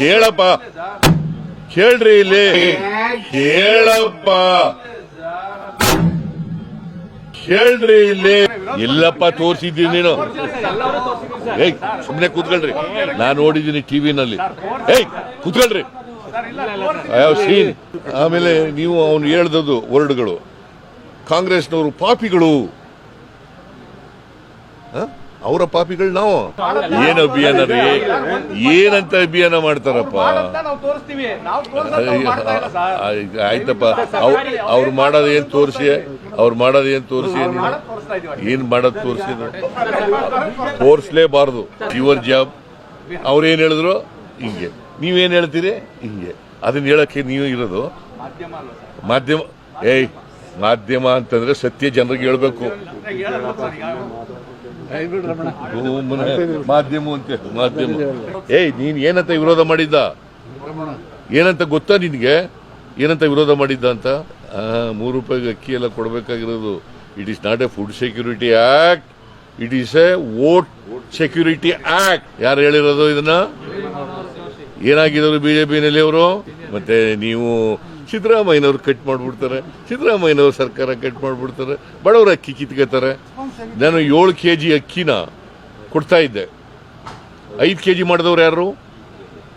ಕೇಳಪ್ಪ. ಕೇಳ್ರಿ ಇಲ್ಲಿ. ಕೇಳಪ್ಪ. ಕೇಳ್ರಿ ಇಲ್ಲಿ. ಇಲ್ಲಪ್ಪ ತೋರಿಸಿದ್ದೀನಿ ನೀನು. ಏಯ್ ಸುಮ್ನೆ ಕೂತ್ಕೊಳ್ರಿ. ನಾನು ನೋಡಿದ್ದೀನಿ ಟಿವಿನಲ್ಲಿ ಏಯ್ ಕೂತ್ಕೊಳ್ರಿ. ಸೀನ್ ಆಮೇಲೆ ನೀವು ಅವನು ಹೇಳ್ದದ್ದು ವರ್ಡ್ಗಳು. ಕಾಂಗ್ರೆಸ್ನವರು ಪಾಪಿಗಳು? ಅವರ ಪಾಪಿಗಳು ನಾವು. ಏನ್ ಅಭಿಯಾನ ರೀ? ಏನಂತ ಅಭಿಯಾನ ಮಾಡ್ತಾರಪ್ಪ? ಆಯ್ತಪ್ಪ. ಅವ್- ಅವ್ರು ಮಾಡೋದು ಏನ್ ತೋರಿಸಿ? ಅವ್ರು ಮಾಡೋದು ಏನ್ ತೋರಿಸಿ? ಏನ್ ಮಾಡೋದು ತೋರಿಸಿ ತೋರಿಸ್ಲೇಬಾರ್ದು. ಯುವರ್ ಜಾಬ್ ಅವ್ರೇನ್ ಹೇಳಿದ್ರು? ಹಿಂಗೆ. ನೀವೇನ್ ಹೇಳ್ತೀರಿ? ಹಿಂಗೆ. ಅದನ್ನ ಹೇಳಕ್ಕೆ ನೀವು ಇರೋದು? ಮಾಧ್ಯಮ ಏಯ್, ಮಾಧ್ಯಮ ಅಂತಂದ್ರೆ ಸತ್ಯ ಜನರಿಗೆ ಹೇಳ್ಬೇಕು. ಮಾಧ್ಯಮ ಅಂತ ಮಾಧ್ಯಮ. ಏಯ್ ನೀನ್ ಏನಂತ ವಿರೋಧ ಮಾಡಿದ್ದ? ಏನಂತ ಗೊತ್ತಾ ನಿನ್ಗೆ? ಏನಂತ ವಿರೋಧ ಮಾಡಿದ್ದ ಅಂತ? ಮೂರು ರೂಪಾಯಿಗೆ ಅಕ್ಕಿ ಎಲ್ಲ ಕೊಡಬೇಕಾಗಿರೋದು. It is not a food security act it is a vote security act ಯಾರು ಹೇಳಿರೋದು ಇದನ್ನ? ಏನಾಗಿದ್ರು ಬಿಜೆಪಿನಲ್ಲಿ ಅವರು? ಮತ್ತೆ ನೀವು ಸಿದ್ದರಾಮಯ್ಯನವ್ರು ಕಟ್ ಮಾಡಿಬಿಡ್ತಾರೆ, ಸಿದ್ದರಾಮಯ್ಯನವ್ರ ಸರ್ಕಾರ ಕಟ್ ಮಾಡಿಬಿಡ್ತಾರೆ, ಬಡವರ ಅಕ್ಕಿ ಕಿತ್ಕೋತಾರೆ. ನಾನು ಏಳು ಕೆ ಜಿ ಅಕ್ಕಿನ ಕೊಡ್ತಾ ಇದ್ದೆ. ಐದು ಕೆ ಜಿ ಮಾಡಿದವ್ರು ಯಾರು?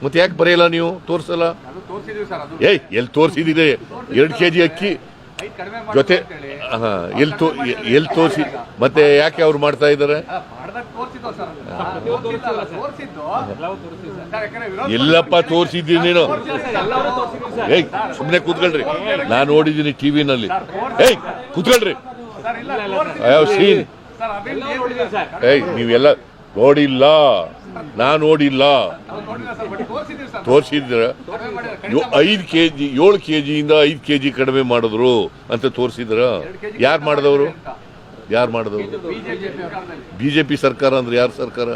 ಮತ್ತೆ ಯಾಕೆ ಬರೆಯಲ್ಲ ನೀವು? ತೋರಿಸಲ್ಲ? ಏಯ್, ಎಲ್ಲಿ ತೋರಿಸಿದಿದೆ? ಎರಡು ಕೆ ಜಿ ಅಕ್ಕಿ ಜೊತೆ ಹಾ, ಎಲ್ಲಿ ತೋ ಎಲ್ಲಿ ತೋರಿಸಿ ಮತ್ತೆ ಯಾಕೆ ಅವ್ರು ಮಾಡ್ತಾ ಇದ್ದಾರೆ? ಎಲ್ಲಪ್ಪ ತೋರಿಸಿದ್ದೀನಿ ನೀನು. ಎಲ್ಲರೂ ತೋರಿಸಿದ್ವಿ ಸರ್ ಏಯ್ ಸುಮ್ಮನೆ ಕೂತ್ಕೊಳ್ರಿ. ನಾನು ನೋಡಿದ್ದೀನಿ ಟಿವಿನಲ್ಲಿ. ಏಯ್ ಕೂತ್ಕೊಳ್ರಿ. ಸರ್ ಇಲ್ಲ ಐ ಹ್ಯಾವ್ ಸೀನ್. ಏಯ್ ನೀವೆಲ್ಲ ನೋಡಿಲ್ಲ. ನಾ ನೋಡಿಲ್ಲ. ತೋರಿಸಿದ್ರ ಐದು ಕೆ ಜಿ ಏಳು ಕೆ ಜಿಯಿಂದ ಐದು ಕೆ ಜಿ ಕಡಿಮೆ ಮಾಡಿದ್ರು ಅಂತ ತೋರಿಸಿದ್ರ ಯಾರು ಮಾಡಿದವರು? ಯಾರು ಮಾಡಿದವರು ಬಿಜೆಪಿ ಜೆ ಪಿ ಸರ್ಕಾರ ಅಂದ್ರೆ ಯಾರು ಸರ್ಕಾರ?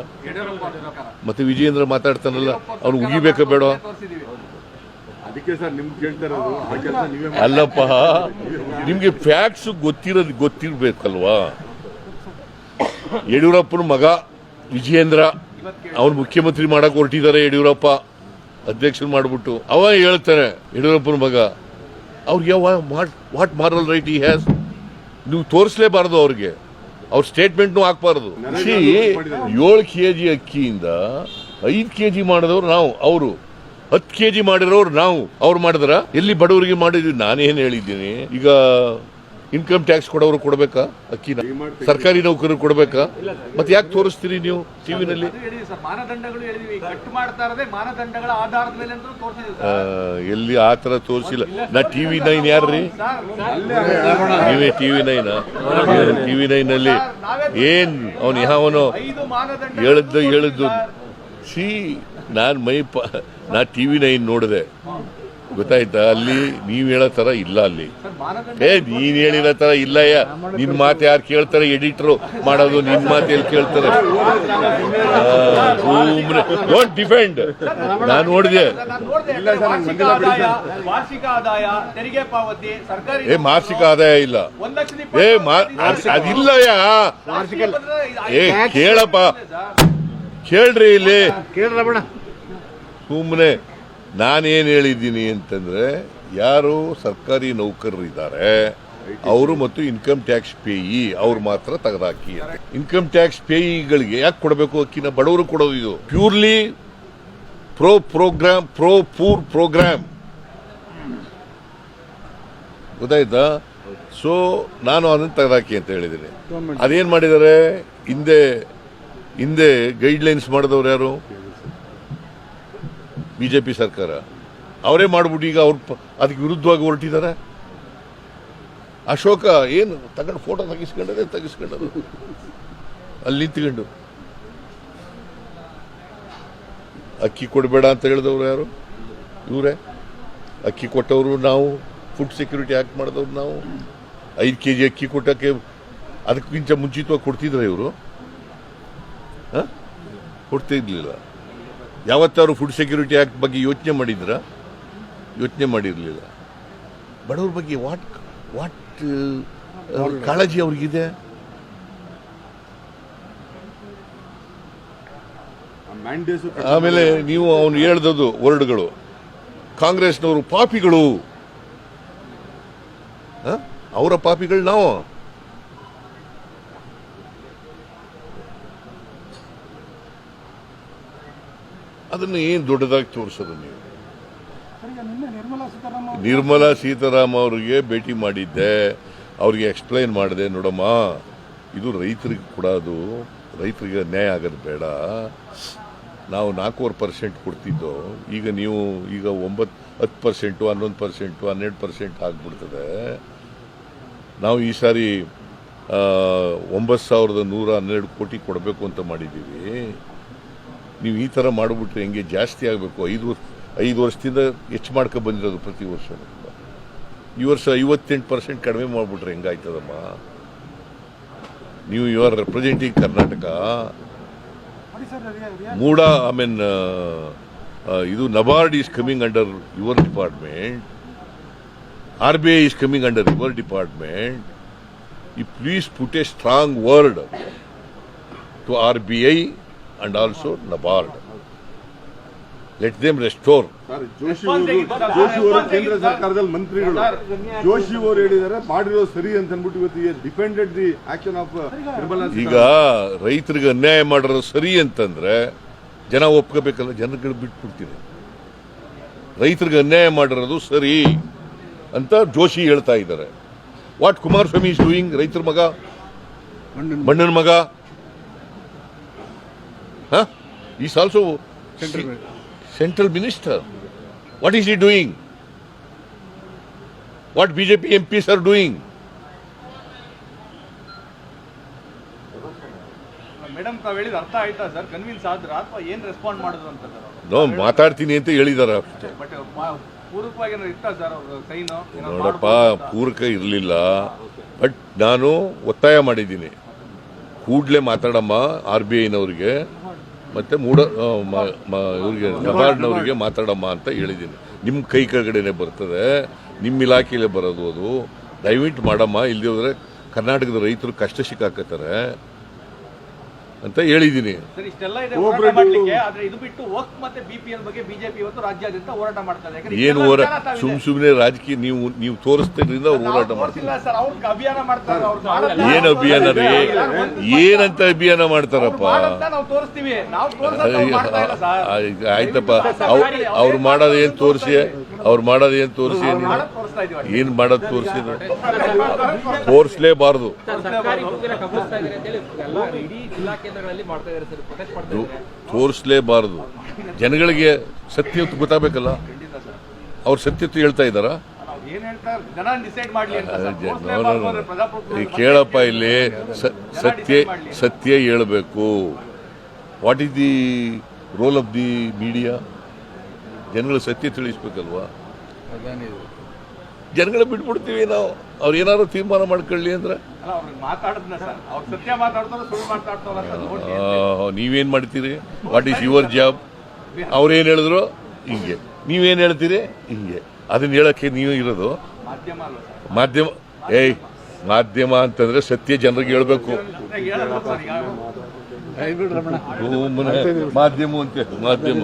ಮತ್ತೆ ವಿಜಯೇಂದ್ರ ಮಾತಾಡ್ತಾನಲ್ಲ ಅವ್ನು ಉಗಿಬೇಕಾ ಬೇಡ ಅಲ್ಲಪ್ಪ ನಿಮ್ಗೆ ಫ್ಯಾಕ್ಟ್ಸ್ ಗೊತ್ತಿರೋದು ಗೊತ್ತಿರ್ಬೇಕಲ್ವಾ? ಯಡಿಯೂರಪ್ಪನ ಮಗ ವಿಜಯೇಂದ್ರ ಅವನು ಮುಖ್ಯಮಂತ್ರಿ ಮಾಡಕ್ ಹೊರಟಿದ್ದಾರೆ ಯಡಿಯೂರಪ್ಪ ಅಧ್ಯಕ್ಷರು ಮಾಡ್ಬಿಟ್ಟು. ಅವ ಹೇಳ್ತಾರೆ ಯಡಿಯೂರಪ್ಪನ ಮಗ ಅವ್ರಿಗೆ what moral right he has ನೀವು ತೋರಿಸಲೇಬಾರ್ದು ಅವ್ರಿಗೆ. ಅವ್ರ ಸ್ಟೇಟ್ಮೆಂಟ್ನು ಹಾಕ್ಬಾರ್ದು. ಸಿ ಏಳು ಕೆ ಜಿ ಅಕ್ಕಿಯಿಂದ ಐದು ಕೆ ಜಿ ಮಾಡಿದವ್ರು ನಾವು ಅವರು. ಹತ್ತು ಕೆ ಜಿ ಮಾಡಿರೋರು ನಾವು. ಅವ್ರು ಮಾಡಿದ್ರ? ಎಲ್ಲಿ ಬಡವರಿಗೆ ಮಾಡಿದ್ವಿ ನಾನೇನು ಹೇಳಿದ್ದೀನಿ? ಈಗ ಇನ್ಕಮ್ ಟ್ಯಾಕ್ಸ್ ಕೊಡೋರು ಕೊಡಬೇಕಾ? ಅಕ್ಕಿನ. ಸರ್ಕಾರಿ ನೌಕರರು ಕೊಡಬೇಕಾ? ಮತ್ತೆ ಯಾಕೆ ತೋರಿಸ್ತೀರಿ ನೀವು ಟಿವಿನಲ್ಲಿ ನಲ್ಲಿ ಸರ್ ಮಾನದಂಡಗಳು ಹೇಳಿದ್ವಿ. ಕಟ್ ಮಾಡ್ತಾ ಮಾನದಂಡಗಳ ಆಧಾರದ ಮೇಲೆ ಅಂತ ತೋರಿಸಿದ್ವಿ ಆ, ಎಲ್ಲಿ ಆ ಥರ ತೋರಿಸಿಲ್ಲ. ನಾ ಟಿವಿ ನೈನ್ ಯಾರ್ರಿ? ಸರ್ ನೀವೇ ಟಿವಿ ನೈನ್? ಟಿವಿ ನೈನ್ ಅಲ್ಲಿ ಏನ್ ಅವನು ಯಾವನು ಹೇಳದ್ದು ಮಾನದಂಡ ಹೇಳಿದ್ದು ಹೇಳಿದ್ದು ಸಿ ನಾನು ಮೈ ಪ ನಾ ಟಿವಿ ನೈನ್ ನೋಡಿದೆ. ಗೊತ್ತಾಯ್ತಾ? ಅಲ್ಲಿ ನೀವು ಹೇಳೋ ತರ ಇಲ್ಲ ಅಲ್ಲಿ. ಏ ನೀನ್ ಹೇಳಿರೋ ತರ ಇಲ್ಲಯ್ಯ ನಿನ್ ಮಾತು ಯಾರು ಕೇಳ್ತಾರೆ? ಎಡಿಟರ್ ಮಾಡೋದು ನಿನ್ ಮಾತು ಎಲ್ಲಿ ಕೇಳ್ತಾರೆ ಡೋಂಟ್ ಡಿಫೆಂಡ್ ನಾನು ನೋಡಿದೆ. ನಾನು ನೋಡ್ದೆ ವಾರ್ಷಿಕ ಆದಾಯ ತೆರಿಗೆ ಪಾವತಿ ಸರ್ಕಾರಿ ಏ ಮಾಸಿಕ ಆದಾಯ ಇಲ್ಲ. ಏ ಅದಿಲ್ಲಯ್ಯ ವಾರ್ಷಿಕ ಏ ಕೇಳಪ್ಪ. ಕೇಳ್ರಿ ಇಲ್ಲಿ. ಸುಮ್ಮನೆ ನಾನೇನು ಹೇಳಿದ್ದೀನಿ ಅಂತಂದರೆ ಯಾರು ಸರ್ಕಾರಿ ನೌಕರರು ಇದ್ದಾರೆ ಅವರು ಮತ್ತು ಇನ್ಕಮ್ ಟ್ಯಾಕ್ಸ್ ಪೇಯಿ ಅವ್ರು ಮಾತ್ರ ತೆಗೆದಾಕಿ ಇನ್ಕಮ್ ಟ್ಯಾಕ್ಸ್ ಪೇಯಿಗಳಿಗೆ ಯಾಕೆ ಕೊಡಬೇಕು ಅಕ್ಕಿನ? ಬಡವರು ಕೊಡೋದು ಇದು. Purely pro programme pro poor programme ಗೊತ್ತಾಯ್ತಾ? ಸೊ ನಾನು ಅದನ್ನು ತೆಗೆದಾಕಿ ಅಂತ ಹೇಳಿದ್ದೀನಿ. ಅದೇನು ಮಾಡಿದ್ದಾರೆ? ಹಿಂದೆ ಹಿಂದೆ ಗೈಡ್ಲೈನ್ಸ್ ಮಾಡಿದವ್ರು ಯಾರು? ಬಿಜೆಪಿ ಸರ್ಕಾರ. ಅವರೇ ಮಾಡ್ಬಿಟ್ಟು ಈಗ ಅವ್ರು ಪ- ಅದಕ್ಕೆ ವಿರುದ್ಧವಾಗಿ ಹೊರಟಿದ್ದಾರೆ ಅಶೋಕ ಏನು ತಗೊಂಡು ಫೋಟೋ ತೆಗಿಸ್ಕೊಂಡದೆ ತೆಗಿಸ್ಕೊಂಡದು. ಅಲ್ಲಿ ನಿಂತ್ಕೊಂಡು. ಅಕ್ಕಿ ಕೊಡಬೇಡ ಅಂತ ಹೇಳಿದವರು ಯಾರು? ಇವರೇ? ಅಕ್ಕಿ ಕೊಟ್ಟವರು ನಾವು. ಫುಡ್ ಸೆಕ್ಯೂರಿಟಿ ಆ್ಯಕ್ಟ್ ಮಾಡಿದವ್ರು ನಾವು. ಐದು ಕೆ ಜಿ ಅಕ್ಕಿ ಕೊಟ್ಟಕ್ಕೆ ಅದಕ್ಕಿಂತ ಮುಂಚಿತವಾಗಿ ಕೊಡ್ತಿದ್ರೆ ಇವರು? ಹಾಂ? ಕೊಡ್ತಿರ್ಲಿಲ್ಲ. ಯಾವತ್ತಾರು ಫುಡ್ ಸೆಕ್ಯೂರಿಟಿ ಆ್ಯಕ್ಟ್ ಬಗ್ಗೆ ಯೋಚನೆ ಮಾಡಿದ್ರ? ಯೋಚನೆ ಮಾಡಿರಲಿಲ್ಲ. ಬಡವ್ರ ಬಗ್ಗೆ ವಾಟ್ ವಾಟ್ ಕಾಳಜಿ ಅವ್ರಿಗಿದೆ? ಆಮೇಲೆ ನೀವು ಅವನು ಹೇಳ್ದದು ವರ್ಡ್ಗಳು. ಕಾಂಗ್ರೆಸ್ನವರು ಪಾಪಿಗಳು? ಅವರ ಪಾಪಿಗಳು ನಾವು. ಅದನ್ನು ಏನು ದೊಡ್ಡದಾಗಿ ತೋರಿಸೋದು ನೀವು? ನಿರ್ಮಲಾ ಸೀತಾರಾಮ್ ಅವರಿಗೆ ಭೇಟಿ ಮಾಡಿದ್ದೆ. ಅವ್ರಿಗೆ ಎಕ್ಸ್ಪ್ಲೈನ್ ಮಾಡಿದೆ ನೋಡಮ್ಮ ಇದು ರೈತರಿಗೆ ಕೊಡೋದು ರೈತರಿಗೆ ನ್ಯಾಯ ಆಗೋದು ಬೇಡ. ನಾವು ನಾಲ್ಕೂವರೆ ಪರ್ಸೆಂಟ್ ಕೊಡ್ತಿದ್ದೋ ಈಗ ನೀವು ಈಗ ಒಂಬತ್ತು ಹತ್ತು ಪರ್ಸೆಂಟು ಹನ್ನೊಂದು ಪರ್ಸೆಂಟು ಹನ್ನೆರಡು ಪರ್ಸೆಂಟ್ ಆಗಿಬಿಡ್ತದೆ. ನಾವು ಈ ಸಾರಿ ಒಂಬತ್ತು ಸಾವಿರದ ನೂರ ಹನ್ನೆರಡು ಕೋಟಿ ಕೊಡಬೇಕು ಅಂತ ಮಾಡಿದ್ದೀವಿ. ನೀವು ಈ ಥರ ಮಾಡಿಬಿಟ್ರೆ ಹೆಂಗೆ ಜಾಸ್ತಿ ಆಗಬೇಕು? ಐದು ವರ್ಷ, ಐದು ವರ್ಷದಿಂದ ಹೆಚ್ಚು ಮಾಡ್ಕೊ ಬಂದಿರೋದು ಪ್ರತಿ ವರ್ಷ. ಈ ವರ್ಷ ಐವತ್ತೆಂಟು ಪರ್ಸೆಂಟ್ ಕಡಿಮೆ ಮಾಡಿಬಿಟ್ರೆ ಹೆಂಗಾಯ್ತದಮ್ಮ? ನೀವು ಯು ಆರ್ ರೆಪ್ರೆಸೆಂಟಿಂಗ್ ಕರ್ನಾಟಕ. ಮೂಡ, ಐ ಮೀನ್ ಇದು NABARD is coming under your department. R B I is coming under your department. ಈ please put a strong word to R B and also also NABARD let them restore Joshi ಅವರು ಜೋಶಿ ಅವರು ಕೇಂದ್ರ ಸರ್ಕಾರದಲ್ಲಿ ಮಂತ್ರಿಗಳು. ಜೋಶಿ ಅವರು ಹೇಳಿದ್ದಾರೆ ಮಾಡಿರೋ ಸರಿ ಅಂತ ಅಂದ್ಬಿಟ್ಟು ಇವತ್ತು depended the action of Nirmala ಈಗ ರೈತರಿಗೆ ಅನ್ಯಾಯ ಮಾಡಿರೋದು ಸರಿ ಅಂತಂದ್ರೆ ಜನ ಒಪ್ಕೋಬೇಕಲ್ಲ ಜನಗಳು ಬಿಟ್ಬಿಡ್ತೀನಿ. ರೈತರಿಗೆ ಅನ್ಯಾಯ ಮಾಡಿರೋದು ಸರಿ ಅಂತ ಜೋಶಿ ಹೇಳ್ತಾ ಇದ್ದಾರೆ. ವಾಟ್ ಕುಮಾರಸ್ವಾಮಿ ಇಸ್ ಡೂಯಿಂಗ್ ರೈತರ ಮಗ? ಮಣ್ಣನ ಮಗ? Is also central minister what is he doing what BJP M Ps are doing ಅರ್ಥ ಆಯ್ತಾ ಸರ್? ಕನ್ವಿನ್ಸ್ ಆದ್ರ ಅಥವಾ ಏನ್ ರೆಸ್ಪಾಂಡ್ ಮಾಡಿದ್ರು ಅಂತ ಮಾತಾಡ್ತೀನಿ ಅಂತ ಹೇಳಿದಾರೆ ಅಷ್ಟೇ. ಸೈನು ನೋಡಪ್ಪ ಪೂರಕ ಇರಲಿಲ್ಲ. ಬಟ್ ನಾನು ಒತ್ತಾಯ ಮಾಡಿದ್ದೀನಿ. ಕೂಡಲೇ ಮಾತಾಡಮ್ಮ ಆರ್ ಬಿ ಐನವ್ರಿಗೆ ಮತ್ತೆ ಮೂಡ ಇವರಿಗೆ, ನಬಾರ್ಡ್ನವರಿಗೆ ಮಾತಾಡಮ್ಮ ಅಂತ ಹೇಳಿದ್ದೀನಿ. ನಿಮ್ಮ ಕೈ ಕೆಳಗಡೆನೆ ಬರ್ತದೆ ನಿಮ್ಮ ಇಲಾಖೆಯಲ್ಲೇ ಬರೋದು ಅದು. ದಯವಿಟ್ಟು ಮಾಡಮ್ಮ ಇಲ್ಲದೆ ಹೋದ್ರೆ ಕರ್ನಾಟಕದ ರೈತರು ಕಷ್ಟ ಸಿಕ್ಕಾಕತ್ತಾರೆ. ಅಂತ ಹೇಳಿದ್ದೀನಿ. ಸರ್ ಇಷ್ಟೆಲ್ಲ ಇದೆ ಹೋರಾಟ ಮಾಡ್ಲಿಕ್ಕೆ ಆದ್ರೆ ಇದು ಬಿಟ್ಟು ವರ್ಕ್ ಮತ್ತೆ ಬಿಪಿಎಲ್ ಬಗ್ಗೆ ಬಿಜೆಪಿ ಇವತ್ತು ರಾಜ್ಯಾದ್ಯಂತ ಹೋರಾಟ ಮಾಡ್ತಾರೆ. ಯಾಕಂದ್ರೆ ಏನು. ಸುಮ್ ಸುಮ್ನೆ ರಾಜಕೀಯ ನೀವು ನೀವು ತೋರಿಸ್ತಿದ್ರಿಂದ ಅವ್ರು ಹೋರಾಟ ಮಾಡ್ತಾರೆ. ತೋರ್ಸಿಲ್ಲ ಸರ್ ಅವ್ರು ಅಭಿಯಾನ ಮಾಡ್ತಾರೆ ಅವ್ರು ಮಾಡಲ್ಲ. ಏನ್ ಅಭಿಯಾನ ರೀ? ಏನಂತ ಅಭಿಯಾನ ಮಾಡ್ತಾರಪ್ಪ? ನಾವು ತೋರಿಸ್ತೀವಿ. ನಾವು ತೋರ್ಸಲ್ಲ ಅವ್ರು ಸರ್. ಆಯ್ತಪ್ಪ. ಅವ್- ಅವ್ರು ಮಾಡೋದು ಏನು ತೋರಿಸಿ? ಅವ್ರು ಮಾಡೋದು ಏನ್ ತೋರಿಸಿ ಏನು ಮಾಡೋದ್ ತೋರಿಸಿ ತೋರಿಸ್ಲೇಬಾರ್ದು ತೋರಿಸ್ಲೇಬಾರ್ದು ಜನಗಳಿಗೆ ಸತ್ಯ ಗೊತ್ತಾಗಬೇಕಲ್ಲ ಅವ್ರು ಸತ್ಯತ್ತು ಹೇಳ್ತಾ ಇದ್ದಾರಾ ಕೇಳಪ್ಪ ಇಲ್ಲಿ ಸತ್ಯ ಸತ್ಯ ಹೇಳಬೇಕು what is the role of the media ಜನಗಳು ಸತ್ಯ ತಿಳಿಸ್ಬೇಕಲ್ವಾ? ಜನಗಳ ಬಿಟ್ಬಿಡ್ತೀವಿ ನಾವು. ಅವ್ರು ಏನಾದ್ರು ತೀರ್ಮಾನ ಮಾಡ್ಕೊಳ್ಳಿ ಅಂದ್ರೆ? ನೀವೇನು ಮಾತಾಡಿದ್ನ ಸರ್. ಅವ್ರು ಸತ್ಯ ಮಾತಾಡ್ತಾರೋ ಸುಳ್ಳು ಮಾತಾಡ್ತಾರೋ ಅಂತ ನೋಡಿ ಆ, ನೀವೇನ್ ಮಾಡ್ತೀರಿ? What is your job? ಅವ್ರೇನು ಹೇಳಿದ್ರು? ಹಿಂಗೆ. ನೀವೇನು ಹೇಳ್ತೀರಿ? ಹಿಂಗೆ. ಅದನ್ನ ಹೇಳಕ್ಕೆ ನೀವು ಇರೋದು? ಮಾಧ್ಯಮ ಅಲ್ವಾ ಸರ್? ಮಾಧ್ಯಮ ಏಯ್ ಮಾಧ್ಯಮ ಅಂತಂದ್ರೆ ಸತ್ಯ ಜನರಿಗೆ ಹೇಳ್ಬೇಕು. ಮಾಧ್ಯಮ ಅಂತ ಮಾಧ್ಯಮ.